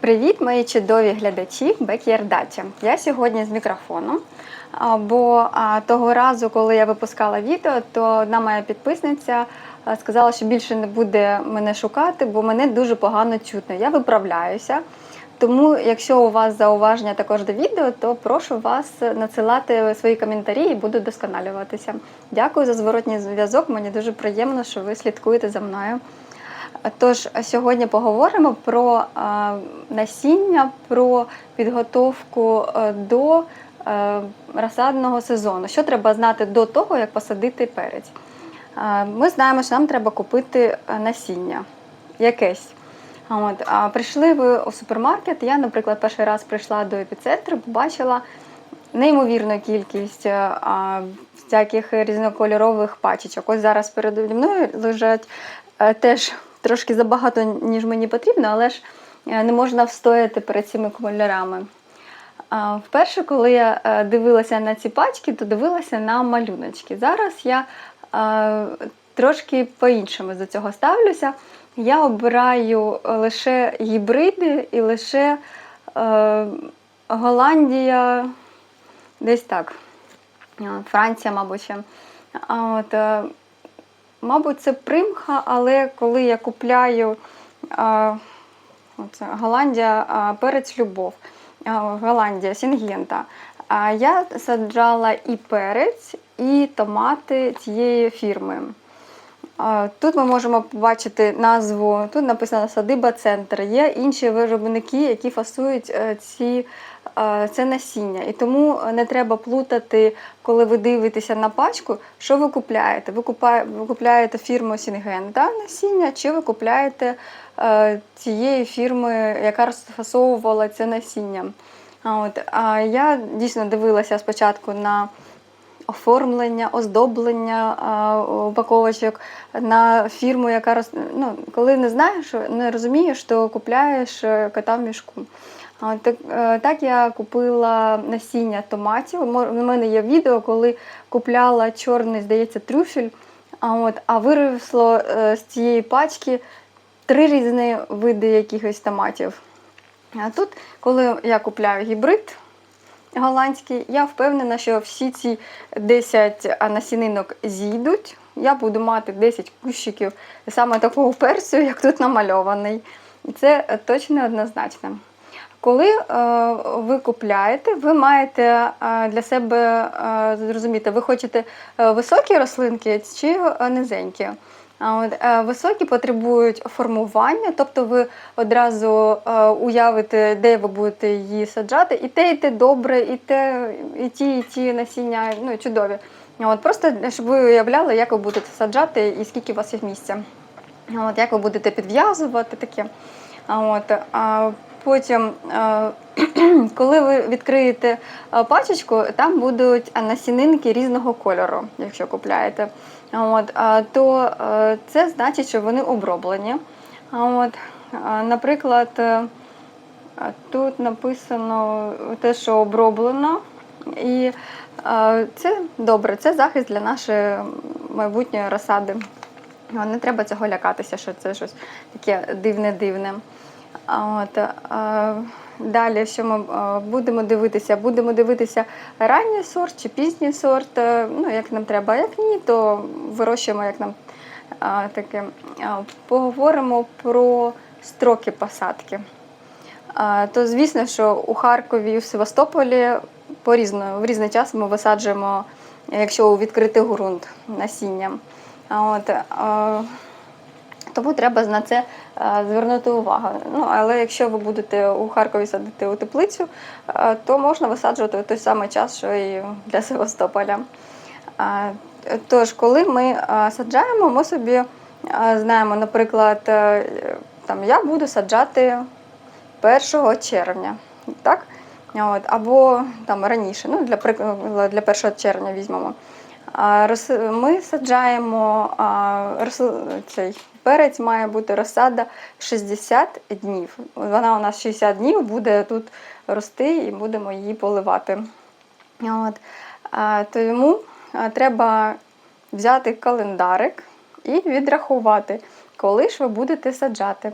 Привіт, мої чудові глядачі Бек'ярдача. Я сьогодні з мікрофоном. Бо того разу, коли я випускала відео, то одна моя підписниця сказала, що більше не буде мене шукати, бо мене дуже погано чутно. Я виправляюся. Тому, якщо у вас зауваження також до відео, то прошу вас надсилати свої коментарі і буду досконалюватися. Дякую за зворотній зв'язок. Мені дуже приємно, що ви слідкуєте за мною. Тож сьогодні поговоримо про насіння, про підготовку е, до е, розсадного сезону. Що треба знати до того, як посадити перець? Е, Ми знаємо, що нам треба купити насіння якесь. От, прийшли ви у супермаркет. Я, наприклад, перший раз прийшла до епіцентру, побачила неймовірну кількість всяких різнокольорових пачечок. Ось зараз передо мною лежать теж трошки забагато, ніж мені потрібно, але ж е, не можна встояти перед цими кольорами. Вперше, коли я е, дивилася на ці пачки, то дивилася на малюночки. Зараз я е, трошки по-іншому до цього ставлюся. Я обираю лише гібриди і лише Голландія, десь так. Франція, мабуть. от, мабуть, це примха, але коли я купляю оце, Голландія, перець любов, Голландія, Сінгента. Я саджала і перець, і томати цієї фірми. Тут ми можемо побачити назву, тут написано Садиба Центр. Є інші виробники, які фасують е, ці, це насіння. І тому не треба плутати, коли ви дивитеся на пачку, що ви купляєте. Ви купляєте фірму Сінгента насіння, чи ви купляєте е, цієї фірми, яка розфасовувала це насіння. А От, а я дійсно дивилася спочатку на оформлення, оздоблення упаковочок на фірму, яка роз... ну, коли не знаєш, не розумієш, то купляєш е, кота в мішку. Так, е, так я купила насіння томатів. У мене є відео, коли купляла чорний, здається, трюфель, а, от, а виросло е, з цієї пачки три різні види якихось томатів. А тут, коли я купляю гібрид голландський, я впевнена, що всі ці 10 насінинок зійдуть. Я буду мати 10 кущиків саме такого перцю, як тут намальований. І це точно однозначно. Коли е, ви купляєте, ви маєте е, для себе е, зрозуміти, ви хочете високі рослинки чи низенькі. Високі потребують формування, тобто ви одразу уявите, де ви будете її саджати, і те, і те добре, і те, і ті, і ті насіння ну, чудові. От, просто щоб ви уявляли, як ви будете саджати і скільки у вас є місця. От, як ви будете підв'язувати таке. От, потім, е, коли ви відкриєте е, пачечку, там будуть е, насінинки різного кольору, якщо купляєте. От, то це значить, що вони оброблені. От, наприклад, тут написано те, що оброблено. І це добре, це захист для нашої майбутньої розсади. Не треба цього лякатися, що це щось таке дивне-дивне. От, далі, що ми будемо дивитися? Будемо дивитися ранній сорт чи пізній сорт. Е, Ну, як нам треба, а як ні, то вирощуємо, як нам таке. Поговоримо про строки посадки. То звісно, що у Харкові і в Севастополі по в різний час ми висаджуємо, якщо у відкритий ґрунт насіння. От, тому треба на це е, звернути увагу. Ну, але якщо ви будете у Харкові садити у теплицю, е, то можна висаджувати у той самий час, що і для Севастополя. Тож, коли ми е, саджаємо, ми собі е, знаємо, наприклад, е, там я буду саджати 1 червня, так? От, або там раніше, ну, для для 1 червня візьмемо. Ми саджаємо цей перець має бути розсада 60 днів. Вона у нас 60 днів буде тут рости і будемо її поливати. От. Тому треба взяти календарик і відрахувати, коли ж ви будете саджати.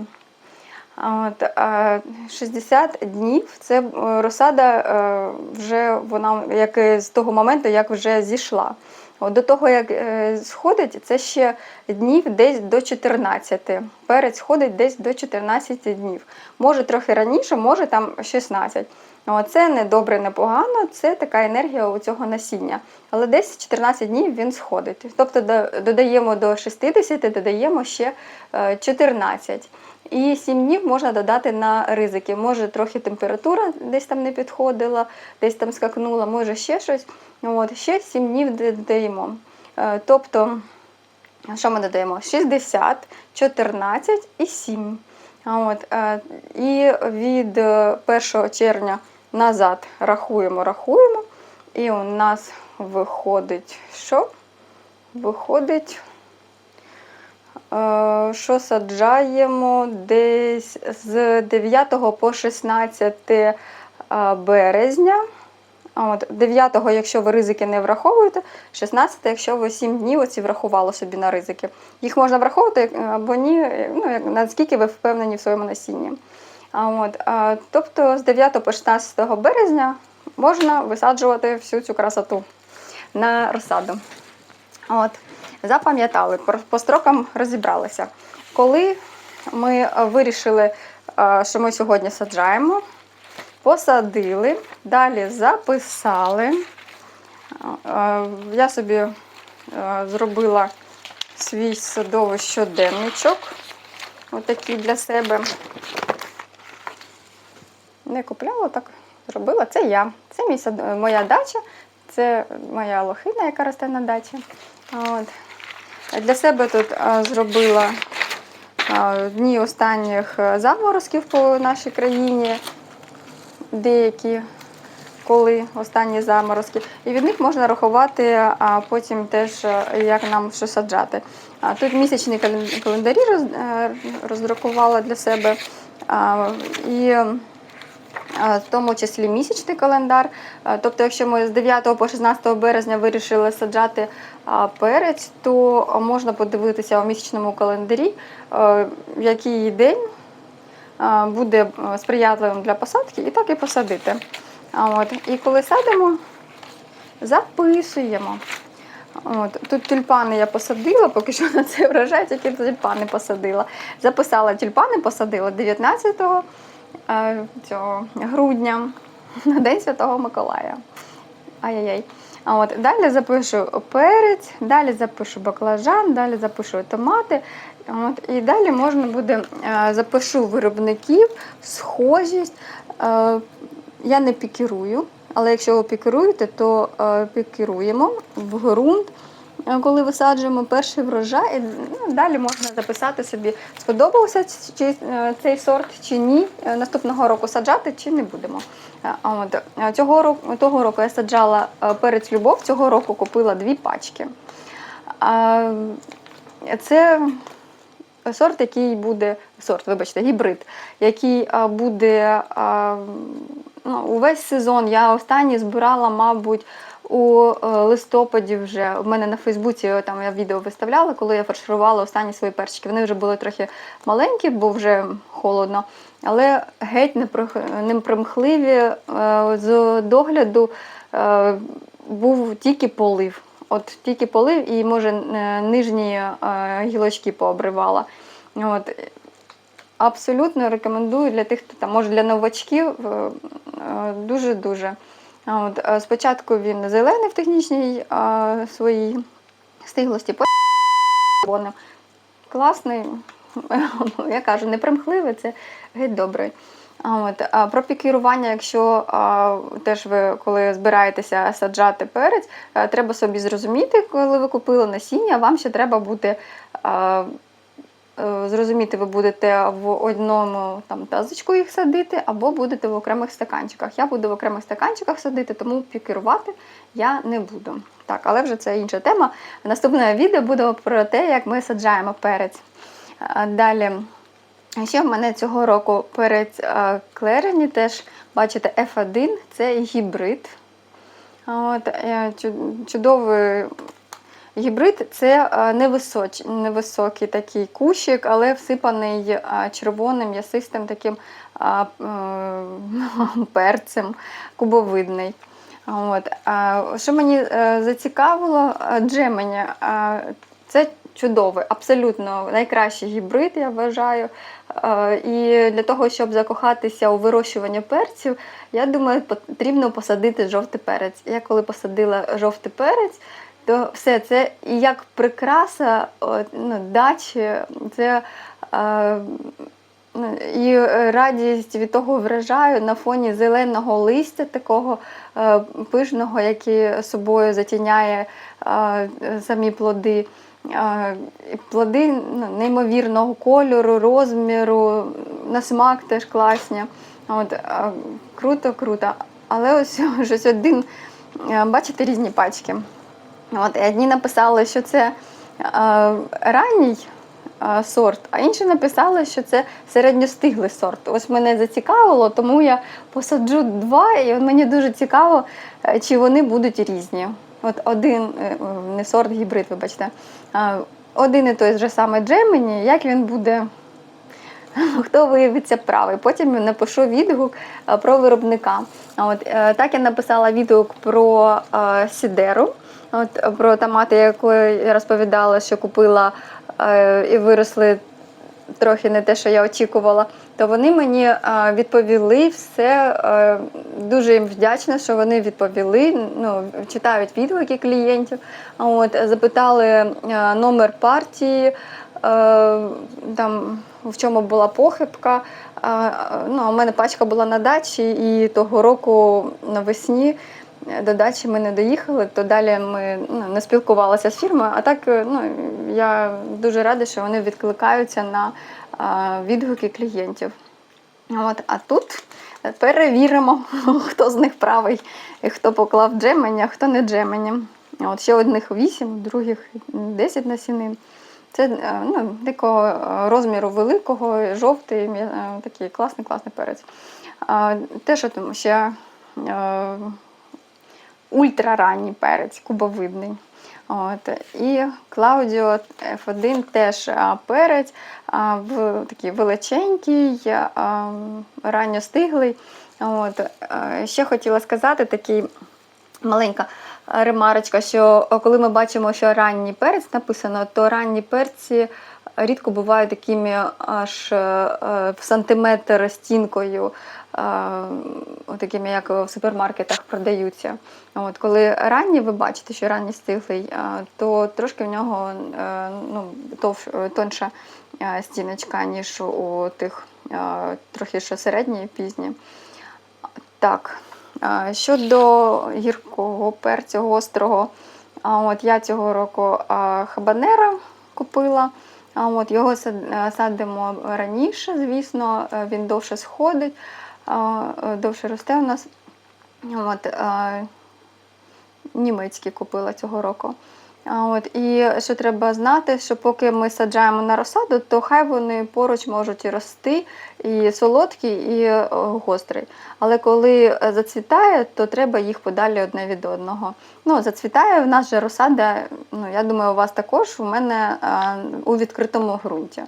От, е, 60 днів це е, розсада е, вже вона як е, з того моменту, як вже зійшла. От, до того, як е, сходить, це ще днів десь до 14. Перець сходить десь до 14 днів. Може трохи раніше, може там 16. От, це не добре, не погано, це така енергія у цього насіння. Але десь 14 днів він сходить. Тобто додаємо до 60, додаємо ще е, 14. І 7 днів можна додати на ризики. Може трохи температура десь там не підходила, десь там скакнула, може ще щось. От, ще 7 днів додаємо. Е, Тобто, що ми додаємо? 60, 14 і 7. От, е, і від е, 1 червня назад рахуємо, рахуємо. І у нас виходить що? Виходить Е, що саджаємо десь з 9 по 16 е, березня. От 9-го, якщо ви ризики не враховуєте, 16 якщо ви 7 днів оці врахували собі на ризики. Їх можна враховувати е, або ні, ну, наскільки ви впевнені в своєму насінні. От, тобто з 9 по 16 березня можна висаджувати всю цю красоту на розсаду. От, запам'ятали, по строкам розібралися. Коли ми вирішили, е, що ми сьогодні саджаємо, посадили, далі записали. Е, Я собі е, зробила свій садовий щоденничок. Отакий для себе. Не купляла, так зробила. Це я. Це мій сад... моя дача, це моя лохина, яка росте на дачі. От. Для себе тут зробила дні останніх е, заморозків по нашій країні, деякі, коли останні заморозки. І від них можна рахувати а потім теж, е, як нам що саджати. Тут місячні календарі е, роздрукувала для себе. І е, в тому числі місячний календар. Тобто, якщо ми з 9 по 16 березня вирішили саджати перець, то можна подивитися у місячному календарі, який день буде е, сприятливим для посадки, і так і посадити. От. І коли садимо, записуємо. От, тут тюльпани я посадила, поки що на цей врожай, тільки тюльпани посадила. Записала тюльпани, посадила 19 е, цього, грудня на День Святого Миколая. Ай-яй-яй. А от далі запишу перець, далі запишу баклажан, далі запишу томати. От, і далі можна буде е, запишу виробників, схожість. Е, я не пікірую, але якщо ви пікіруєте, то е, пікіруємо в ґрунт. Е, Коли висаджуємо перший врожай, ну, далі можна записати собі, сподобався чи е, цей сорт чи ні. е, Наступного року саджати чи не будемо. Е, е, цього року, того року я саджала е, перець любов, цього року купила дві пачки. Це сорт, який буде, сорт, вибачте, гібрид, який буде ну, увесь сезон. Я останній збирала, мабуть, у е, листопаді вже. У мене на Фейсбуці е, там я відео виставляла, коли я фарширувала останні свої перчики. Вони вже були трохи маленькі, бо вже холодно. Але геть непримхливі е, з догляду був тільки полив. От тільки полив і, може, нижні гілочки пообривала. От. Абсолютно рекомендую для тих, хто там, може для новачків, дуже-дуже. А От, е, спочатку він зелений в технічній е, своїй стиглості, потім. Класний, я кажу, непримхливий, це геть добрий. От, а про пікірування, якщо а, теж ви коли збираєтеся саджати перець, а, треба собі зрозуміти, коли ви купили насіння, вам ще треба буде а, е, зрозуміти, ви будете в одному там тазочку їх садити, або будете в окремих стаканчиках. Я буду в окремих стаканчиках садити, тому пікірувати я не буду. Так, але вже це інша тема. Наступне відео буде про те, як ми саджаємо перець. Далі. Ще в мене цього року перець е, Клерені теж, бачите, F1 це гібрид. От, е, чудовий Гібрид це е, невисоч, невисокий такий кущик, але всипаний е, червоним м'ясистим таким а, е, перцем, кубовидний. От. А, що мені е, зацікавило, джемені. Це чудовий, абсолютно найкращий гібрид, я вважаю. І для того, щоб закохатися у вирощування перців, я думаю, потрібно посадити жовтий перець. Я коли посадила жовтий перець, то все це як прикраса от, ну, дачі, це е, ну, і радість від того вражаю на фоні зеленого листя, такого е, пишного, який собою затіняє е, самі плоди. Е, Плоди ну, неймовірного кольору, розміру, на смак теж класні. От, е, круто, круто. Але ось щось один, е, бачите, різні пачки. От, одні написали, що це е, ранній е, сорт, а інші написали, що це середньостиглий сорт. Ось мене зацікавило, тому я посаджу два, і мені дуже цікаво, е, чи вони будуть різні. От один, не сорт, гібрид, вибачте. Один і той же саме Джемені, як він буде хто виявиться правий. Потім напишу відгук про виробника. От, так я написала відгук про Сідеру, от, про томати, яку я розповідала, що купила е, і виросли трохи не те, що я очікувала. То вони мені е, відповіли все. е, Дуже їм вдячна, що вони відповіли. Ну, читають відгуки клієнтів. От, запитали е, номер партії. е, Там в чому була похибка. Ну, у мене пачка була на дачі, і того року навесні до дачі ми не доїхали, то далі ми ну, не спілкувалися з фірмою. А так ну, я дуже рада, що вони відкликаються на а, відгуки клієнтів. От, а тут перевіримо, хто з них правий, і хто поклав джемені, а хто не джемені. От ще одних 8, других 10 насінин. Це е, ну, такого е, розміру великого, жовтий, е, такий класний, класний перець. Те, що там ще ультраранній перець, кубовидний. От. І Клаудіо F1 теж перець, в, такий величенький, ранньостиглий. От. Ще хотіла сказати такий маленька е, ремарочка, що е, коли ми бачимо, що ранній перець написано, то ранні перці рідко бувають такими аж е, е, в сантиметр стінкою, е, такими, як в супермаркетах продаються. От, коли ранні, ви бачите, що ранній стиглий, е, то трошки в нього е, ну, тонша е, стіночка, ніж у тих е, трохи що середні і пізні. Так, щодо гіркого перцю гострого, от я цього року хабанера купила. От його е, садимо раніше, звісно, е, він довше сходить, е, довше росте у нас. От, німецький купила цього року. А От, і що треба знати, що поки ми саджаємо на розсаду, то хай вони поруч можуть і рости, і солодкі, і е, гострий. Але коли е, зацвітає, то треба їх подалі одне від одного. Ну, зацвітає в нас же розсада, ну, я думаю, у вас також, у мене е, у відкритому ґрунті.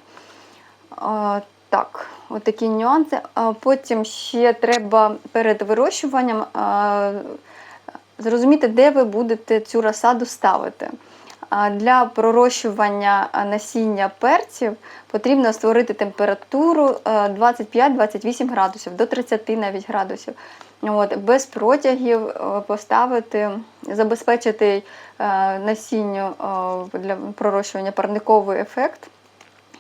Е, Так, от такі нюанси. А Потім ще треба перед вирощуванням зрозуміти, де ви будете цю розсаду ставити. Для пророщування насіння перців потрібно створити температуру е, 25-28 градусів, до 30 навіть градусів. От, без протягів е, поставити, забезпечити е, насінню е, для пророщування парниковий ефект.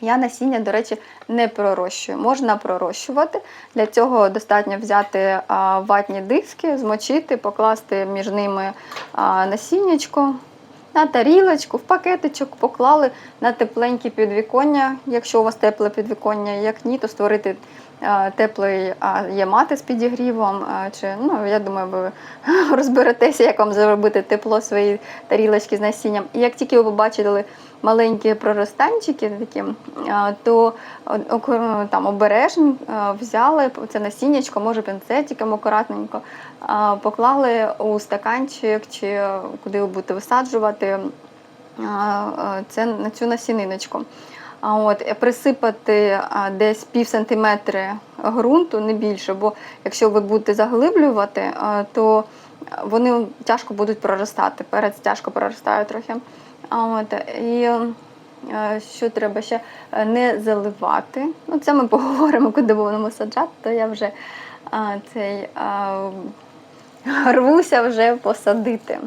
Я насіння, до речі, не пророщую. Можна пророщувати. Для цього достатньо взяти ватні диски, змочити, покласти між ними насіннячко на тарілочку, в пакетичок поклали на тепленькі підвіконня. Якщо у вас тепле підвіконня, як ні, то створити теплий є мати з підігрівом. Чи, ну, я думаю, ви розберетеся, як вам зробити тепло своїй тарілочки з насінням. І як тільки ви побачили маленькі проростанчики, такі, то о- там обережно взяли це насіннячко, може пінцетиком акуратненько, поклали у стаканчик чи куди ви будете висаджувати е, це на цю насіниночку. От е, присипати десь пів сантиметри ґрунту, не більше, бо якщо ви будете заглиблювати, то вони тяжко будуть проростати. Перець тяжко проростає трохи. От і е, що треба ще Е, не заливати. Ну, це ми поговоримо, куди будемо саджати, то я вже а, цей а, рвуся вже посадити.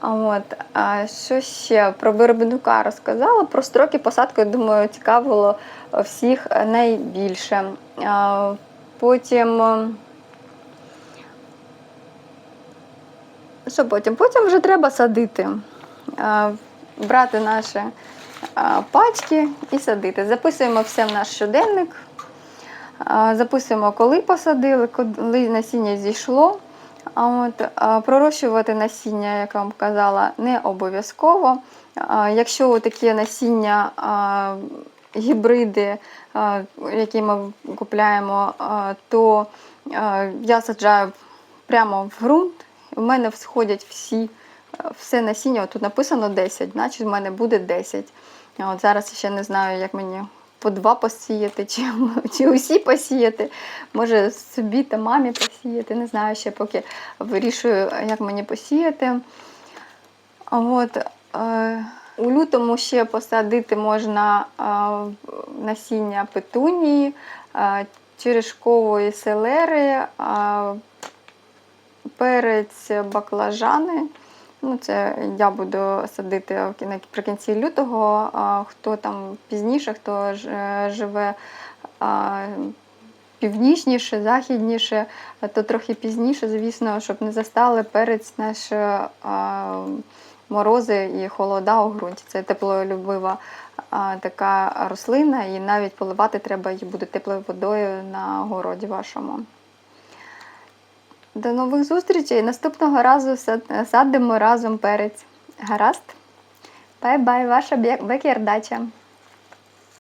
А От, а що ще про виробника розказала? Про строки посадки, думаю, цікавило всіх найбільше. А, Потім. е, Що потім? Потім вже треба садити. Брати наші пачки і садити. Записуємо все в наш щоденник. Записуємо, коли посадили, коли насіння зійшло. От, пророщувати насіння, як я вам казала, не обов'язково. Якщо такі насіння, гібриди, які ми купляємо, то я саджаю прямо в ґрунт. У мене всходять всі, все насіння. Тут написано 10, значить в мене буде 10. А От зараз ще не знаю, як мені по два посіяти, чи, чи усі посіяти. Може собі та мамі посіяти. Не знаю ще поки вирішую, як мені посіяти. От, е, у лютому ще посадити можна е, насіння петунії, е, черешкової селери, е, перець баклажани. Ну, це я буду садити наприкінці лютого. А хто там пізніше, хто е, живе північніше, західніше, то трохи пізніше, звісно, щоб не застали перець наш а, морози і холода у ґрунті. Це теплолюбива така рослина, і навіть поливати треба її буде теплою водою на городі вашому. До нових зустрічей. Наступного разу садимо разом перець. Гаразд? Бай-бай, ваша бекердача.